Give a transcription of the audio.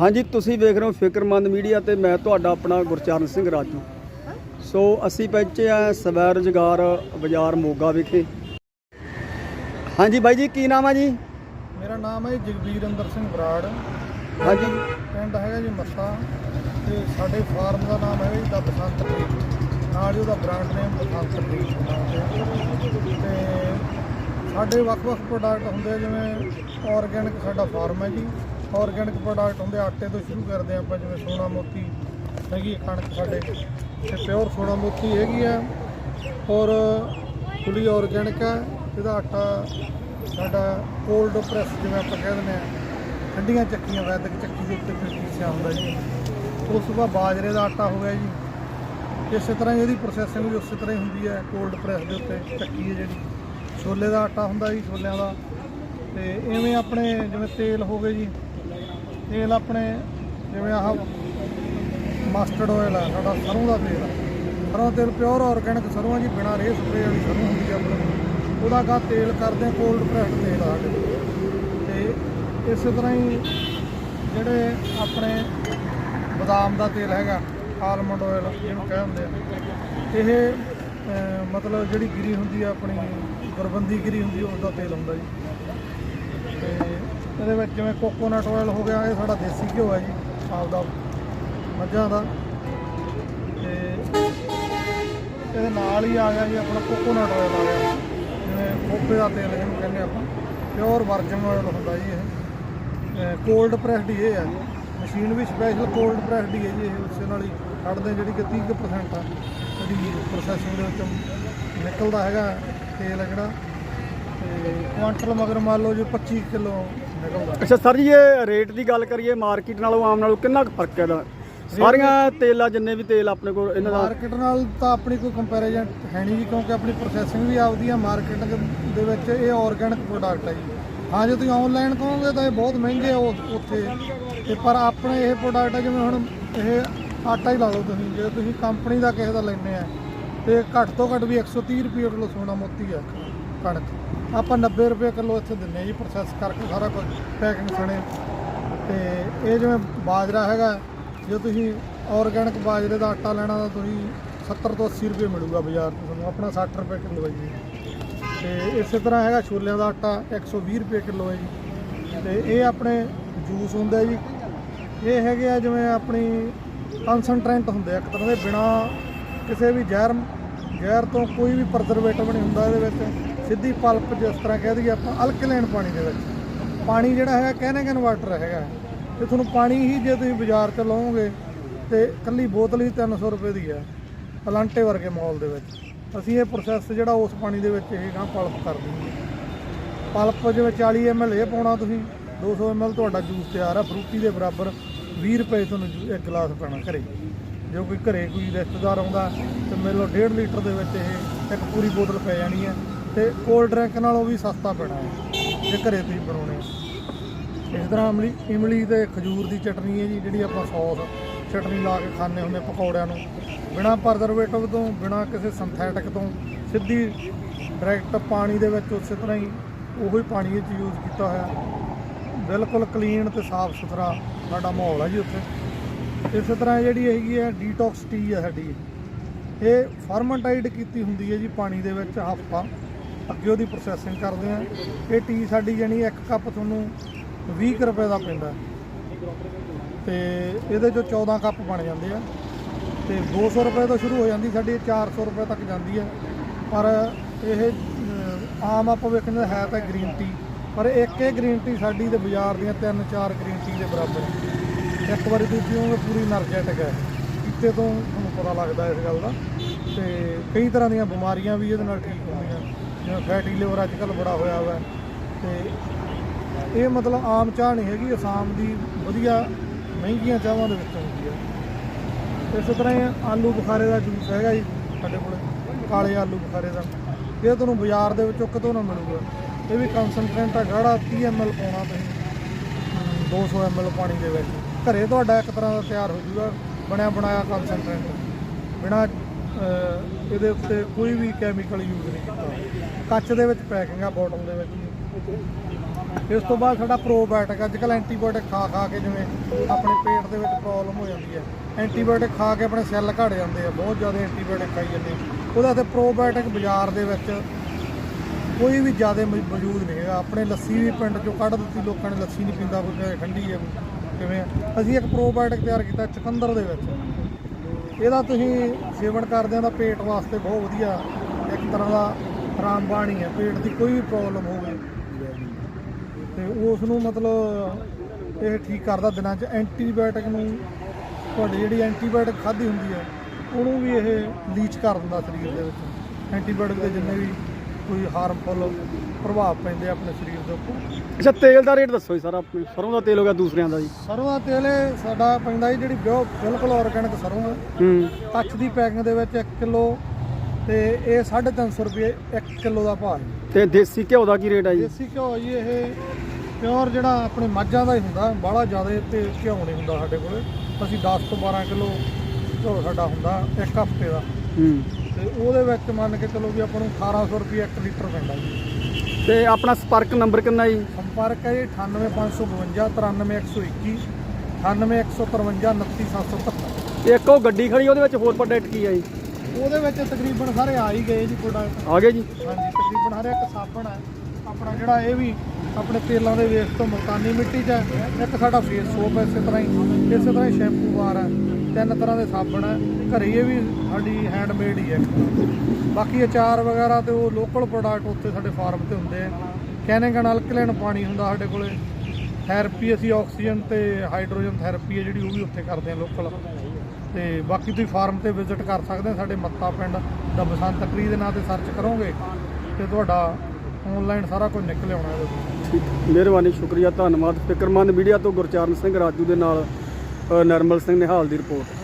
ਹਾਂਜੀ ਤੁਸੀਂ ਵੇਖ ਰਹੇ ਹੋ ਫਿਕਰਮੰਦ ਮੀਡੀਆ ਤੇ ਮੈਂ ਤੁਹਾਡਾ ਆਪਣਾ ਗੁਰਚਰਨ ਸਿੰਘ ਰਾਜੂ। ਸੋ ਅਸੀਂ ਪਹੁੰਚੇ ਆ ਸਵੈ ਰੁਜ਼ਗਾਰ ਬਾਜ਼ਾਰ ਮੋਗਾ ਵਿਖੇ। ਹਾਂਜੀ ਬਾਈ ਜੀ ਕੀ ਨਾਮ ਆ ਜੀ? ਮੇਰਾ ਨਾਮ ਹੈ ਜੀ ਜਗਬੀਰ ਅੰਦਰ ਸਿੰਘ ਬਰਾੜ। ਹਾਂਜੀ। ਪਿੰਡ ਹੈਗਾ ਜੀ ਮੱਸਾ ਤੇ ਸਾਡੇ ਫਾਰਮ ਦਾ ਨਾਮ ਹੈਗਾ ਜੀ ਦਾ ਬਸੰਤ ਟ੍ਰੀ ਨਾਲ ਹੀ ਉਹਦਾ ਬ੍ਰਾਂਡ ਨੇਮ ਬਸੰਤ ਟ੍ਰੀ ਤੇ ਸਾਡੇ ਵੱਖ-ਵੱਖ ਪ੍ਰੋਡਕਟ ਹੁੰਦੇ ਜਿਵੇਂ ਆਰਗੈਨਿਕ ਸਾਡਾ ਫਾਰਮ ਹੈ ਜੀ। ਆਰਗੈਨਿਕ ਪ੍ਰੋਡਕਟ ਹੁੰਦੇ ਆਟੇ ਤੋਂ ਸ਼ੁਰੂ ਕਰਦੇ ਆ ਆਪਾਂ, ਜਿਵੇਂ ਸੋਨਾ ਮੋਤੀ ਹੈਗੀ ਕਣਕ ਸਾਡੇ। ਤੇ ਪਿਓਰ ਸੋਨਾ ਮੋਤੀ ਹੈਗੀ ਆ, ਔਰ ਫੁੱਲੀ ਆਰਗੈਨਿਕ ਹੈ ਇਹਦਾ ਆਟਾ ਸਾਡਾ ਕੋਲਡ ਪ੍ਰੈਸ ਜਿਵੇਂ ਆਪਾਂ ਕਹਿ ਦਿੰਦੇ ਆ, ਠੰਡੀਆਂ ਚੱਕੀਆਂ, ਵੈਦਿਕ ਚੱਕੀ ਦੇ ਉੱਤੇ ਫਿਰ ਪੀਸਿਆ ਹੁੰਦਾ ਜੀ। ਉਸ ਤੋਂ ਬਾਅਦ ਬਾਜਰੇ ਦਾ ਆਟਾ ਹੋ ਗਿਆ ਜੀ। ਇਸੇ ਤਰ੍ਹਾਂ ਹੀ ਇਹਦੀ ਪ੍ਰੋਸੈਸਿੰਗ ਵੀ ਉਸੇ ਤਰ੍ਹਾਂ ਹੀ ਹੁੰਦੀ ਹੈ ਕੋਲਡ ਪ੍ਰੈਸ ਦੇ ਉੱਤੇ ਚੱਕੀ ਹੈ ਜਿਹੜੀ। ਛੋਲੇ ਦਾ ਆਟਾ ਹੁੰਦਾ ਜੀ, ਛੋਲਿਆਂ ਦਾ। ਤੇ ਐਵੇਂ ਆਪਣੇ ਜਿਵੇਂ ਤੇਲ ਹੋ ਗਏ ਜੀ ਤੇਲ ਆਪਣੇ, ਜਿਵੇਂ ਆਹ ਮਸਟਰਡ ਆਇਲ ਆ, ਸਾਡਾ ਸਰੋਂ ਦਾ ਤੇਲ ਆ। ਸਰੋਂ ਦਾ ਤੇਲ ਪਿਓਰ ਆਰਗੈਨਿਕ ਸਰੋਂ ਆ ਜੀ, ਬਿਨਾਂ ਰੇਹ ਸਪਰੇ ਵਾਲੀ ਸਰੋਂ ਹੁੰਦੀ ਆ ਆਪਣੇ। ਉਹਦਾ ਕਾ ਤੇਲ ਕਰਦੇ ਕੋਲਡ ਪ੍ਰੈਸਡ ਤੇਲ ਆ ਸਾਡੇ ਕੋਲ। ਤੇ ਇਸੇ ਤਰ੍ਹਾਂ ਹੀ ਜਿਹੜੇ ਆਪਣੇ ਬਦਾਮ ਦਾ ਤੇਲ ਹੈਗਾ ਆਲਮੰਡ ਆਇਲ ਜਿਹਨੂੰ ਕਹਿੰਦੇ ਆ। ਇਹ ਮਤਲਬ ਜਿਹੜੀ ਗਿਰੀ ਹੁੰਦੀ ਆ ਆਪਣੀ, ਗੁਰਬੰਦੀ ਗਿਰੀ ਹੁੰਦੀ ਆ, ਉਹਦਾ ਤੇਲ ਹੁੰਦਾ ਜੀ। ਤੇ ਇਹਦੇ ਵਿੱਚ ਜਿਵੇਂ ਕੋਕੋਨਟ ਆਇਲ ਹੋ ਗਿਆ, ਇਹ ਸਾਡਾ ਦੇਸੀ ਘਿਓ ਹੈ ਜੀ, ਆਪਦਾ ਮੱਝਾਂ ਦਾ। ਤੇ ਇਹਦੇ ਨਾਲ ਹੀ ਆ ਗਿਆ ਜੀ ਆਪਣਾ ਕੋਕੋਨਟ ਆਇਲ ਆ ਗਿਆ। ਜਿਵੇਂ ਖੋਪੇ ਦਾ ਤੇਲ ਜਿਹਨੂੰ ਕਹਿੰਦੇ ਆਪਾਂ ਪਿਓਰ ਵਰਜਨ ਆਇਲ ਹੁੰਦਾ ਜੀ ਇਹ। ਕੋਲਡ ਪ੍ਰੈਸਡ ਹੀ ਇਹ ਹੈ ਮਸ਼ੀਨ ਵੀ ਸਪੈਸ਼ਲ ਕੋਲਡ ਪ੍ਰੈਸਡ ਹੀ ਹੈ ਜੀ ਇਹ, ਉਸੇ ਨਾਲ ਹੀ ਕੱਢਦੇ ਜਿਹੜੀ ਕਿ 30% ਆ। ਜਿਹੜੀ ਪ੍ਰੋਸੈਸਿੰਗ ਦੇ ਵਿੱਚ ਨਿਕਲਦਾ ਹੈਗਾ ਤੇਲ ਆ ਜਿਹੜਾ। ਤੇ ਕੁਆਂਟਲ ਮਗਰ ਮੰਨ ਲਓ ਜੀ 25 ਕਿਲੋ ਅੱਛਾ, ਸਰ ਜੀ, ਇਹ ਰੇਟ ਦੀ ਗੱਲ ਕਰੀਏ ਮਾਰਕੀਟ ਨਾਲੋਂ ਆਮ ਨਾਲੋਂ ਕਿੰਨਾ ਕੁ ਫ਼ਰਕ ਹੈ ਇਹਦਾ? ਸਾਰੀਆਂ ਤੇਲਾਂ, ਜਿੰਨੇ ਵੀ ਤੇਲ ਆਪਣੇ ਕੋਲ, ਇਹਨਾਂ ਦਾ ਮਾਰਕੀਟ ਨਾਲ ਤਾਂ ਆਪਣੀ ਕੋਈ ਕੰਪੈਰੀਜ਼ਨ ਹੈ ਨਹੀਂ ਜੀ, ਕਿਉਂਕਿ ਆਪਣੀ ਪ੍ਰੋਸੈਸਿੰਗ ਵੀ ਆਪਦੀ ਆ ਮਾਰਕੀਟ ਦੇ ਵਿੱਚ ਇਹ ਆਰਗੈਨਿਕ ਪ੍ਰੋਡਕਟ ਹੈ ਜੀ। ਹਾਂ, ਜੇ ਤੁਸੀਂ ਆਨਲਾਈਨ ਕਹੋਗੇ ਤਾਂ ਇਹ ਬਹੁਤ ਮਹਿੰਗੇ ਆ ਉਹ- ਉੱਥੇ। ਤੇ ਪਰ ਆਪਣੇ ਇਹ ਪ੍ਰੋਡਕਟ ਹੈ ਜਿਵੇਂ ਹੁਣ ਇਹ ਆਟਾ ਹੀ ਲਾ ਲਓ ਤੁਸੀਂ, ਜੇ ਤੁਸੀਂ ਕੰਪਨੀ ਦਾ ਕਿਸੇ ਦਾ ਲੈਂਦੇ ਆ, ਤੇ ਘੱਟ ਤੋਂ ਘੱਟ ਵੀ 130 ਰੁਪਏ ਕਿਲੋ ਸੋਨਾ ਮੋਤੀ ਆ। ਕਣਕ ਆਪਾਂ 90 ਰੁਪਏ ਕਿਲੋ ਇੱਥੇ ਦਿੰਨੇ ਜੀ ਪ੍ਰੋਸੈਸ ਕਰਕੇ ਸਾਰਾ ਕੁਝ ਪੈਕਿੰਗ ਸਣੇ। ਤੇ ਇਹ ਜਿਵੇਂ ਬਾਜਰਾ ਹੈਗਾ, ਜੇ ਤੁਸੀਂ ਆਰਗੈਨਿਕ ਬਾਜਰੇ ਦਾ ਆਟਾ ਲੈਣਾ ਤਾਂ ਤੁਸੀਂ 70 ਤੋਂ 80 ਰੁਪਏ ਮਿਲੂਗਾ ਬਾਜ਼ਾਰ 'ਚ ਤੁਹਾਨੂੰ, ਆਪਣਾ 60 ਰੁਪਏ ਕਿਲੋ ਹੈ ਜੀ। ਤੇ ਇਸੇ ਤਰ੍ਹਾਂ ਹੈਗਾ ਛੋਲਿਆਂ ਦਾ ਆਟਾ 120 ਰੁਪਏ ਕਿਲੋ ਹੈ ਜੀ। ਤੇ ਇਹ ਆਪਣੇ ਜੂਸ ਹੁੰਦਾ ਜੀ। ਇਹ ਹੈਗੇ ਆ ਜਿਵੇਂ ਆਪਣੀ ਕਨਸੈਂਟਰੈਂਟ ਹੁੰਦੇ ਆ, ਇੱਕ ਤਰ੍ਹਾਂ ਦੇ ਬਿਨਾ ਕਿਸੇ ਵੀ ਜ਼ਹਿਰ ਜ਼ਹਿਰ ਤੋਂ ਕੋਈ ਵੀ ਪ੍ਰਜ਼ਰਵੇਟਿਵ ਨਹੀਂ ਹੁੰਦਾ ਇਹਦੇ ਵਿੱਚ। ਸਿੱਧੀ ਪਲਪ ਜਿਸ ਤਰ੍ਹਾਂ ਕਹਿ ਦਈਏ ਆਪਾਂ ਅਲਕਲੇਨ ਪਾਣੀ ਦੇ ਵਿੱਚ। ਪਾਣੀ ਜਿਹੜਾ ਹੈਗਾ, ਕੈਨੇਗਨ ਵਾਟਰ ਹੈਗਾ। ਤੇ ਤੁਹਾਨੂੰ ਪਾਣੀ ਹੀ ਜੇ ਤੁਸੀਂ ਬਾਜ਼ਾਰ 'ਚ ਲਓਗੇ, ਤੇ ਕੱਲੀ ਬੋਤਲ ਹੀ 300 ਰੁਪਏ ਦੀ ਹੈ, ਅਲਾਂਟੇ ਵਰਗੇ ਮਾਲ ਦੇ ਵਿੱਚ। ਅਸੀਂ ਇਹ ਪ੍ਰੋਸੈਸ ਜਿਹੜਾ ਉਸ ਪਾਣੀ ਦੇ ਵਿੱਚ ਇਹ ਗਾਂ ਪਲਪ ਕਰ ਦਿੰਦੇ ਪਲਪ ਜਿਵੇਂ 40 ml ਇਹ ਪਾਉਣਾ ਤੁਸੀਂ 200 ml ਤੁਹਾਡਾ ਜੂਸ ਤਿਆਰ ਆ, ਫਰੂਟੀ ਦੇ ਬਰਾਬਰ 20 ਰੁਪਏ ਤੁਹਾਨੂੰ ਇੱਕ ਗਲਾਸ ਪੈਣਾ ਘਰੇ। ਜੋ ਕੋਈ ਘਰੇ ਕੋਈ ਰਿਸ਼ਤੇਦਾਰ ਆਉਂਦਾ, ਤੇ ਮੇਰੇ ਲੋ 1.5 ਲੀਟਰ ਦੇ ਵਿੱਚ ਇਹ ਇੱਕ ਪੂਰੀ ਬੋਤਲ ਪੈ ਜਾਣੀ ਹੈ। ਤੇ ਕੋਲਡ ਡਰਿੰਕ ਨਾਲੋਂ ਵੀ ਸਸਤਾ ਪੈਣਾ ਹੈ ਜੇ ਘਰੇ ਤੁਸੀਂ ਬਣਾਉਣੇ ਇਸ ਤਰ੍ਹਾਂ ਇਮਲੀ ਇਮਲੀ ਤੇ ਖਜੂਰ ਦੀ ਚਟਨੀ ਹੈ ਜੀ, ਜਿਹੜੀ ਆਪਾਂ ਸੌਸ, ਚਟਨੀ ਲਾ ਕੇ ਖਾਂਦੇ ਹੁੰਦੇ ਪਕੌੜਿਆਂ ਨੂੰ। ਬਿਨਾ ਪ੍ਰਜ਼ਰਵੇਟਿਵ ਤੋਂ, ਬਿਨਾ ਕਿਸੇ ਸਿੰਥੈਟਿਕ ਤੋਂ, ਸਿੱਧੀ ਡਾਇਰੈਕਟ ਪਾਣੀ ਦੇ ਵਿੱਚ ਉਸੇ ਤਰ੍ਹਾਂ ਹੀ ਉਹੀ ਪਾਣੀ ਵਿੱਚ ਯੂਜ਼ ਕੀਤਾ ਹੋਇਆ। ਬਿਲਕੁਲ ਕਲੀਨ ਤੇ ਸਾਫ਼ ਸੁਥਰਾ ਸਾਡਾ ਮਾਹੌਲ ਹੈ ਜੀ ਉੱਥੇ। ਇਸੇ ਤਰ੍ਹਾਂ ਜਿਹੜੀ ਹੈਗੀ ਹੈ ਡੀਟੌਕਸ ਟੀ ਹੈ ਸਾਡੀ। ਇਹ ਫਰਮੈਂਟਾਈਡ ਕੀਤੀ ਹੁੰਦੀ ਹੈ ਜੀ ਪਾਣੀ ਦੇ ਵਿੱਚ ਹਫ਼ਤਾ। ਅੱਗੇ ਉਹਦੀ ਪ੍ਰੋਸੈਸਿੰਗ ਕਰਦੇ ਆ। ਇਹ ਟੀ ਸਾਡੀ ਜਾਨੀ ਇੱਕ ਕੱਪ ਤੁਹਾਨੂੰ 20 ਰੁਪਏ ਦਾ ਪੈਂਦਾ। ਤੇ ਇਹਦੇ ਚੋਂ 14 ਕੱਪ ਬਣ ਜਾਂਦੇ ਆ। ਤੇ 200 ਰੁਪਏ ਤੋਂ ਸ਼ੁਰੂ ਹੋ ਜਾਂਦੀ, ਸਾਡੀ 400 ਰੁਪਏ ਤੱਕ ਜਾਂਦੀ ਹੈ ਪਰ ਇਹ ਆਮ ਆਪਾਂ ਵੇਖਦੇ ਹੈ ਤਾਂ ਗ੍ਰੀਨ ਟੀ ਪਰ ਇੱਕ ਇਹ ਗ੍ਰੀਨ ਟੀ ਸਾਡੀ ਤੇ ਬਾਜ਼ਾਰ ਦੀਆਂ 3-4 ਗ੍ਰੀਨ ਟੀ ਦੇ ਬਰਾਬਰ। ਇੱਕ ਵਾਰੀ ਤੁਸੀਂ ਪੀਓਗੇ ਪੂਰੀ એનર્ਜੈਟਿਕ ਹੈ। ਇੱਥੇ ਤੋਂ ਤੁਹਾਨੂੰ ਪਤਾ ਲੱਗਦਾ ਇਸ ਗੱਲ ਦਾ। ਤੇ ਕਈ ਤਰ੍ਹਾਂ ਦੀਆਂ ਬਿਮਾਰੀਆਂ ਵੀ ਇਹਦੇ ਨਾਲ ਠੀਕ ਹੁੰਦੀਆਂ। ਜਿਵੇਂ ਫੈਟੀ ਲਿਵਰ ਅੱਜ ਕੱਲ੍ਹ ਬੜਾ ਹੋਇਆ ਹੋਇਆ ਹੈ ਤੇ ਇਹ ਮਤਲਬ ਆਮ ਚਾਹ ਨਹੀਂ ਹੈਗੀ, ਅਸਾਮ ਦੀ ਵਧੀਆ ਮਹਿੰਗੀਆਂ ਚਾਹਾਂ ਦੇ ਵਿੱਚੋਂ ਹੁੰਦੀ ਹੈ। ਇਸੇ ਤਰ੍ਹਾਂ ਹੀ ਆਲੂ ਬੁਖਾਰੇ ਦਾ ਜੂਸ ਹੈਗਾ ਜੀ, ਸਾਡੇ ਕੋਲ ਕਾਲੇ ਆਲੂ ਬੁਖਾਰੇ ਦਾ। ਇਹ ਤੁਹਾਨੂੰ ਬਾਜ਼ਾਰ ਦੇ ਵਿੱਚੋਂ ਕਿਤੋਂ ਨਾ ਮਿਲੂਗਾ। ਇਹ ਵੀ ਕਨਸੈਂਟਰੇਟ ਆ, ਗਾੜਾ 30 ml ਪਾਉਣਾ ਤੁਸੀਂ। 200 ml ਪਾਣੀ ਦੇ ਵਿੱਚ। ਘਰੇ ਤੁਹਾਡਾ ਇੱਕ ਤਰ੍ਹਾਂ ਦਾ ਤਿਆਰ ਹੋ ਜਾਊਗਾ ਬਣਿਆ ਬਣਾਇਆ ਕਨਸੈਂਟਰੇਟ ਬਿਨਾ ਇਹਦੇ ਉੱਤੇ ਕੋਈ ਵੀ ਕੈਮੀਕਲ ਯੂਜ਼ ਨਹੀਂ ਕੀਤਾ। ਕੱਚ ਦੇ ਵਿੱਚ ਪੈਕਿੰਗ ਆ ਬੋਟਲ ਦੇ ਵਿੱਚ ਇਸ ਤੋਂ ਬਾਅਦ ਸਾਡਾ ਪ੍ਰੋਬਾਇਓਟਿਕ ਅੱਜ ਕੱਲ ਐਂਟੀਬਾਇਓਟਿਕ ਖਾ ਖਾ ਕੇ ਜਿਵੇਂ ਆਪਣੇ ਪੇਟ ਦੇ ਵਿੱਚ ਪ੍ਰੋਬਲਮ ਹੋ ਜਾਂਦੀ ਹੈ ਐਂਟੀਬਾਇਓਟਿਕ ਖਾ ਕੇ ਆਪਣੇ ਸੈੱਲ ਘਟ ਜਾਂਦੇ ਆ, ਬਹੁਤ ਜ਼ਿਆਦਾ ਐਂਟੀਬਾਇਓਟਿਕ ਖਾਈ ਜਾਂਦੇ ਉਹਦਾ ਤੇ ਪ੍ਰੋਬਾਇਓਟਿਕ ਬਾਜ਼ਾਰ ਦੇ ਵਿੱਚ ਕੋਈ ਵੀ ਜ਼ਿਆਦਾ ਮੌਜੂਦ ਨਹੀਂ ਹੈਗਾ। ਆਪਣੇ ਲੱਸੀ ਵੀ ਪਿੰਡ ਚੋਂ ਕੱਢ ਦਿੱਤੀ, ਲੋਕਾਂ ਨੇ ਲੱਸੀ ਨਹੀਂ ਪੀਂਦਾ, ਕੋਈ ਠੰਡੀ ਹੈ ਕਿਵੇਂ ਅਸੀਂ ਇੱਕ ਪ੍ਰੋਬਾਇਓਟਿਕ ਤਿਆਰ ਕੀਤਾ ਚੁਕੰਦਰ ਦੇ ਵਿੱਚ। ਇਹਦਾ ਤੁਸੀਂ ਸੇਵਨ ਕਰਦੇ ਆ ਤਾਂ ਪੇਟ ਵਾਸਤੇ ਬਹੁਤ ਵਧੀਆ ਇੱਕ ਤਰ੍ਹਾਂ ਦਾ ਰਾਮਬਾਣੀ ਹੈ, ਪੇਟ ਦੀ ਕੋਈ ਵੀ ਪ੍ਰੋਬਲਮ ਹੋਵੇ। ਤੇ ਉਸ ਨੂੰ ਮਤਲਬ ਇਹ ਠੀਕ ਕਰਦਾ ਦਿਨਾਂ 'ਚ। ਐਂਟੀਬਾਇਓਟਿਕ ਨੂੰ ਤੁਹਾਡੀ ਜਿਹੜੀ ਐਂਟੀਬਾਇਓਟਿਕ ਖਾਧੀ ਹੁੰਦੀ ਹੈ, ਉਹਨੂੰ ਵੀ ਇਹ ਲੀਚ ਕਰ ਦਿੰਦਾ ਸਰੀਰ ਦੇ ਵਿੱਚ। ਐਂਟੀਬਾਇਓਟਿਕ ਦੇ ਜਿੰਨੇ ਵੀ ਕੋਈ ਹਾਰਮਫੁਲ ਪ੍ਰਭਾਵ ਪੈਂਦੇ ਆ ਆਪਣੇ ਸਰੀਰ ਦੇ ਉੱਪਰ। ਅੱਛਾ ਤੇਲ ਦਾ ਰੇਟ ਦੱਸੋ ਜੀ ਸਰ ਆਪਣੇ। ਸਰੋਂ ਦਾ ਤੇਲ ਹੋ ਗਿਆ ਦੂਸਰਿਆਂ ਦਾ ਜੀ। ਸਰੋਂ ਦਾ ਤੇਲ ਇਹ ਸਾਡਾ ਪੈਂਦਾ ਜੀ ਜਿਹੜੀ ਬਿਓ- ਬਿਲਕੁਲ ਆਰਗੈਨਿਕ ਸਰੋਂ ਹੈ ਹੂੰ। ਕੱਚ ਦੀ ਪੈਕਿੰਗ ਦੇ ਵਿੱਚ 1 ਕਿਲੋ ਤੇ ਇਹ 350 ਰੁਪਏ 1 ਕਿਲੋ ਦਾ ਭਾਅ ਹੈ ਤੇ ਦੇਸੀ ਘਿਓ ਦਾ ਕੀ ਰੇਟ ਹੈ ਜੀ? ਦੇਸੀ ਘਿਓ ਜੀ ਇਹ ਪਿਓਰ ਜਿਹੜਾ ਆਪਣੇ ਮੱਝਾਂ ਦਾ ਹੀ ਹੁੰਦਾ ਬਾਹਲਾ ਜ਼ਿਆਦਾ ਤੇ ਘਿਓ ਨਹੀਂ ਹੁੰਦਾ ਸਾਡੇ ਕੋਲੇ। ਅਸੀਂ 10 ਤੋਂ 12 ਕਿਲੋ ਘਿਓ ਸਾਡਾ ਹੁੰਦਾ ਇੱਕ ਹਫ਼ਤੇ ਦਾ। ਹੂੰ। ਤੇ ਉਹਦੇ ਵਿੱਚ ਮੰਨ ਕੇ ਚਲੋ ਵੀ ਆਪਾਂ ਨੂੰ 1800 ਰੁਪਏ 1 ਲੀਟਰ ਪੈਂਦਾ ਜੀ। ਤੇ ਆਪਣਾ ਸੰਪਰਕ ਨੰਬਰ ਕਿੰਨਾ ਜੀ? ਸੰਪਰਕ ਹੈ ਜੀ 98552 93121 98153 29777 ਤੇ ਇੱਕ ਉਹ ਗੱਡੀ ਖੜੀ ਉਹਦੇ ਵਿੱਚ ਹੋਰ ਪ੍ਰੋਡਕਟ ਕੀ ਹੈ ਜੀ? ਉਹਦੇ ਵਿੱਚ ਤਕਰੀਬਨ ਸਾਰੇ ਆ ਹੀ ਗਏ ਜੀ ਪ੍ਰੋਡਕਟ ਆ ਗਏ ਜੀ? ਹਾਂਜੀ ਤਕਰੀਬਨ ਹਰ ਇੱਕ ਸਾਬਣ ਹੈ। ਆਪਣਾ ਜਿਹੜਾ ਇਹ ਵੀ ਆਪਣੇ ਤੇਲਾਂ ਦੇ ਵੇਸਟ ਤੋਂ ਮੁਲਤਾਨੀ ਮਿੱਟੀ 'ਚ ਹੈ। ਇੱਕ ਸਾਡਾ ਫੇਸ ਸੋਪ ਇਸੇ ਤਰ੍ਹਾਂ ਹੀ ਇਸੇ ਤਰ੍ਹਾਂ ਹੀ ਸ਼ੈਂਪੂ ਬਾਰ ਹੈ। ਤਿੰਨ ਤਰ੍ਹਾਂ ਦੇ ਸਾਬਣ ਹੈ ਘਰੇ ਇਹ ਵੀ ਸਾਡੀ ਹੈਂਡਮੇਡ ਹੀ ਹੈ ਬਾਕੀ ਅਚਾਰ ਵਗੈਰਾ ਤੇ ਉਹ ਲੋਕਲ ਪ੍ਰੋਡਕਟ ਉੱਥੇ ਸਾਡੇ ਫਾਰਮ ਤੇ ਹੁੰਦੇ ਆ। ਕੈਨੇਗਨ ਅਲਕਲੈਨ ਪਾਣੀ ਹੁੰਦਾ ਸਾਡੇ ਕੋਲੇ। ਥੈਰੇਪੀ ਅਸੀਂ ਆਕਸੀਜਨ ਤੇ ਹਾਈਡਰੋਜਨ ਥੈਰੇਪੀ ਹੈ ਜਿਹੜੀ ਉਹ ਵੀ ਉੱਥੇ ਕਰਦੇ ਆ ਲੋਕਲ ਤੇ ਬਾਕੀ ਤੁਸੀਂ ਫਾਰਮ ਤੇ ਵਿਜ਼ਿਟ ਕਰ ਸਕਦੇ ਆ ਸਾਡੇ ਮੱਤਾ ਪਿੰਡ। ਦਾ ਬਸੰਤ ਟਰੀ ਦੇ ਨਾਂ ਤੇ ਸਰਚ ਕਰੋਗੇ ਤੇ ਤੁਹਾਡਾ ਆਨਲਾਈਨ ਸਾਰਾ ਕੁਝ ਨਿਕਲ ਆਉਣਾ ਇਹਦੇ ਵਿੱਚ। ਠੀਕ ਮਿਹਰਬਾਨੀ, ਸ਼ੁਕਰੀਆ, ਧੰਨਵਾਦ। ਫਿਕਰਮੰਦ ਮੀਡੀਆ ਤੋਂ ਗੁਰਚਰਨ ਸਿੰਘ ਰਾਜੂ ਦੇ ਨਾਲ ਨਰਮਲ ਸਿੰਘ ਨਿਹਾਲ ਦੀ ਰਿਪੋਰਟ